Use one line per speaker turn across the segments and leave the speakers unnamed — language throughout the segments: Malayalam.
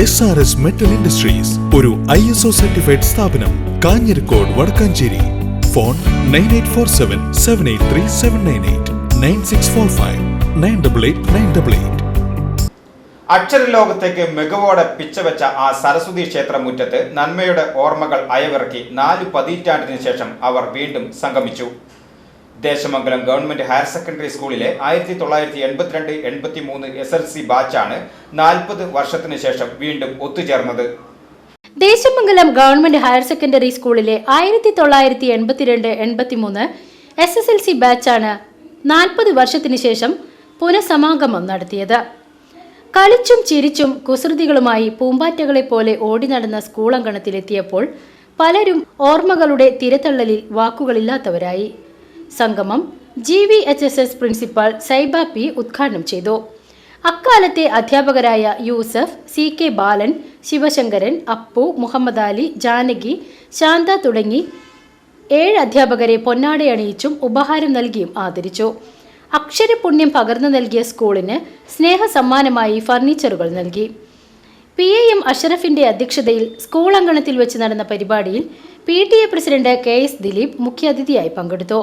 S R S metal industries ഒരു ഐ എസ് ഒ സർട്ടിഫൈഡ് സ്ഥാപനം Kanjirakode Vadakkanchery. Phone nine eight four seven seven eight three seven nine eight nine six four five nine double eight nine double eight
അക്ഷരലോകത്തേക്ക് മികവോടെ പിച്ചവെച്ച ആ സരസ്വതി ക്ഷേത്ര മുറ്റത്ത് നന്മയുടെ ഓർമ്മകൾ അയവിറക്കി നാലു പതിറ്റാണ്ടിന് ശേഷം അവർ വീണ്ടും സംഗമിച്ചു. ദേശമംഗലം ഗവൺമെന്റ് ഹയർ സെക്കൻഡറി സ്കൂളിലെ ആയിരത്തി തൊള്ളായിരത്തി എൺപത്തിരണ്ട് എൺപത്തി മൂന്ന് എസ് എൽ സി ബാച്ചാണ് നാൽപ്പത് വർഷത്തിന് ശേഷം വീണ്ടും ഒത്തുചേർന്നത്.
ദേശമംഗലം ഗവൺമെന്റ് ഹയർ സെക്കൻഡറി സ്കൂളിലെ ആയിരത്തി തൊള്ളായിരത്തി എൺപത്തിരണ്ട് എൺപത്തി മൂന്ന് എസ് എസ് എൽ സി ബാച്ചാണ് നാൽപ്പത് വർഷത്തിന് ശേഷം പുനഃസമാഗമം നടത്തിയത്. കളിച്ചും ചിരിച്ചും കുസൃതികളുമായി പൂമ്പാറ്റകളെ പോലെ ഓടി നടന്ന സ്കൂളങ്കണത്തിലെത്തിയപ്പോൾ പലരും ഓർമ്മകളുടെ തിരത്തള്ളലിൽ വാക്കുകളില്ലാത്തവരായി. സംഗമം G V H S S principal Saiba P ഉദ്ഘാടനം ചെയ്തു. അക്കാലത്തെ അധ്യാപകരായ യൂസഫ് സി കെ ബാലൻ ശിവശങ്കരൻ അപ്പു മുഹമ്മദ് അലി ജാനകി ശാന്ത തുടങ്ങി ഏഴ് അധ്യാപകരെ പൊന്നാടയണിയിച്ചും ഉപഹാരം നൽകിയും ആദരിച്ചു. അക്ഷരപുണ്യം പകർന്നു നൽകിയ സ്കൂളിന് സ്നേഹസമ്മാനമായി ഫർണിച്ചറുകൾ നൽകി. പി എ എം അഷറഫിന്റെ അധ്യക്ഷതയിൽ സ്കൂൾ അങ്കണത്തിൽ വെച്ച് നടന്ന പരിപാടിയിൽ P T A president K S Dileep മുഖ്യാതിഥിയായി പങ്കെടുത്തു.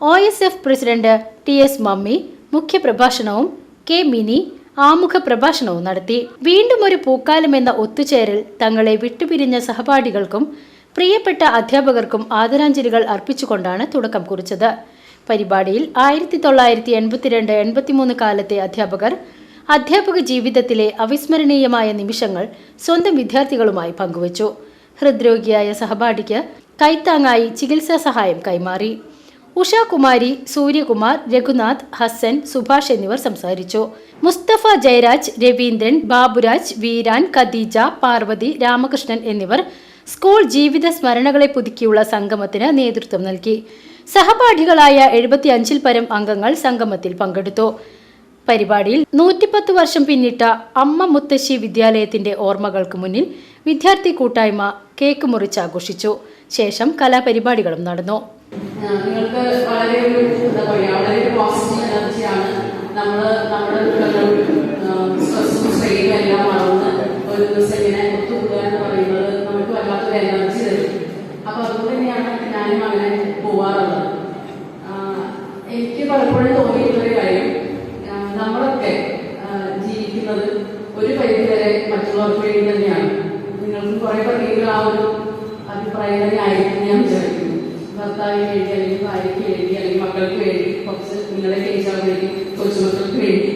O S F president T S Mammi മുഖ്യപ്രഭാഷണവും K Mini ആമുഖ പ്രഭാഷണവും നടത്തി. വീണ്ടും ഒരു പൂക്കാലം എന്ന ഒത്തുചേരൽ തങ്ങളെ വിട്ടുപിരിഞ്ഞ സഹപാഠികൾക്കും പ്രിയപ്പെട്ട അധ്യാപകർക്കും ആദരാഞ്ജലികൾ അർപ്പിച്ചുകൊണ്ടാണ് തുടക്കം കുറിച്ചത്. പരിപാടിയിൽ ആയിരത്തി തൊള്ളായിരത്തി എൺപത്തിരണ്ട് എൺപത്തിമൂന്ന് കാലത്തെ അധ്യാപകർ അധ്യാപക ജീവിതത്തിലെ അവിസ്മരണീയമായ നിമിഷങ്ങൾ സ്വന്തം വിദ്യാർത്ഥികളുമായി പങ്കുവച്ചു. ഹൃദ്രോഗിയായ സഹപാഠിക്ക് കൈത്താങ്ങായി ചികിത്സാ സഹായം കൈമാറി. ഉഷാകുമാരി സൂര്യകുമാർ രഘുനാഥ് ഹസൻ സുഭാഷ് എന്നിവർ സംസാരിച്ചു. മുസ്തഫ ജയരാജ് രവീന്ദ്രൻ ബാബുരാജ് വീരാൻ ഖദീജ പാർവതി രാമകൃഷ്ണൻ എന്നിവർ സ്കൂൾ ജീവിത സ്മരണകളെ പുതുക്കിയുള്ള സംഗമത്തിന് നേതൃത്വം നൽകി. സഹപാഠികളായ എഴുപത്തിയഞ്ചിൽ പരം അംഗങ്ങൾ സംഗമത്തിൽ പങ്കെടുത്തു. പരിപാടിയിൽ നൂറ്റിപ്പത്ത് വർഷം പിന്നിട്ട അമ്മ മുത്തശ്ശി വിദ്യാലയത്തിന്റെ ഓർമ്മകൾക്ക് മുന്നിൽ വിദ്യാർത്ഥി കൂട്ടായ്മ കേക്ക് മുറിച്ച് ആഘോഷിച്ചു. ശേഷം കലാപരിപാടികളും നടന്നു.
നിങ്ങൾക്ക് വളരെ ഒരു എന്താ പറയുക വളരെ ഒരു പോസിറ്റീവ് എനർജിയാണ് നമ്മൾ നമ്മുടെ സ്ട്രെസ്സും സ്ട്രെയിനും എല്ലാം മറന്ന് ഒരു ദിവസം ഇങ്ങനെ ഒത്തുകൂടുക എന്ന് പറയുന്നത് നമുക്ക് വല്ലാത്തൊരു എനർജി തരും. അപ്പൊ അതുകൊണ്ട് തന്നെയാണ് ഞാനും അങ്ങനെ പോവാറുള്ളത്. എനിക്ക് പലപ്പോഴും തോന്നിയിട്ടുള്ളൊരു കാര്യം ആ, നമ്മളൊക്കെ ജീവിക്കുന്നത് ഒരു ഭർത്താവിന് വേണ്ടി അല്ലെങ്കിൽ ഭാര്യയ്ക്ക് വേണ്ടി അല്ലെങ്കിൽ മക്കൾക്ക് വേണ്ടി കുറച്ച് നിങ്ങളെ വേണ്ടി കൊച്ചുമക്കൾക്ക് വേണ്ടി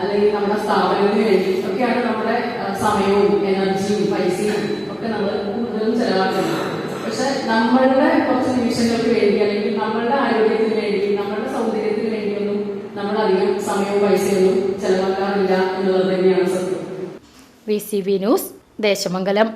അല്ലെങ്കിൽ നമ്മുടെ സ്ഥാപനത്തിന് വേണ്ടി ഒക്കെയാണ് നമ്മുടെ സമയവും എനർജിയും പൈസയും ഒക്കെ നമ്മൾ കൂടുതലും ചെലവാക്കുന്നത്. പക്ഷെ നമ്മളുടെ കുറച്ച് നിമിഷങ്ങൾക്ക് വേണ്ടി അല്ലെങ്കിൽ നമ്മളുടെ ആരോഗ്യത്തിന് വേണ്ടി നമ്മളുടെ സൗന്ദര്യത്തിന് വേണ്ടിയൊന്നും നമ്മൾ അധികം സമയവും പൈസയൊന്നും ചെലവാക്കാറില്ല എന്നുള്ളത് തന്നെയാണ് സത്യം.
V C V news Desamangalam.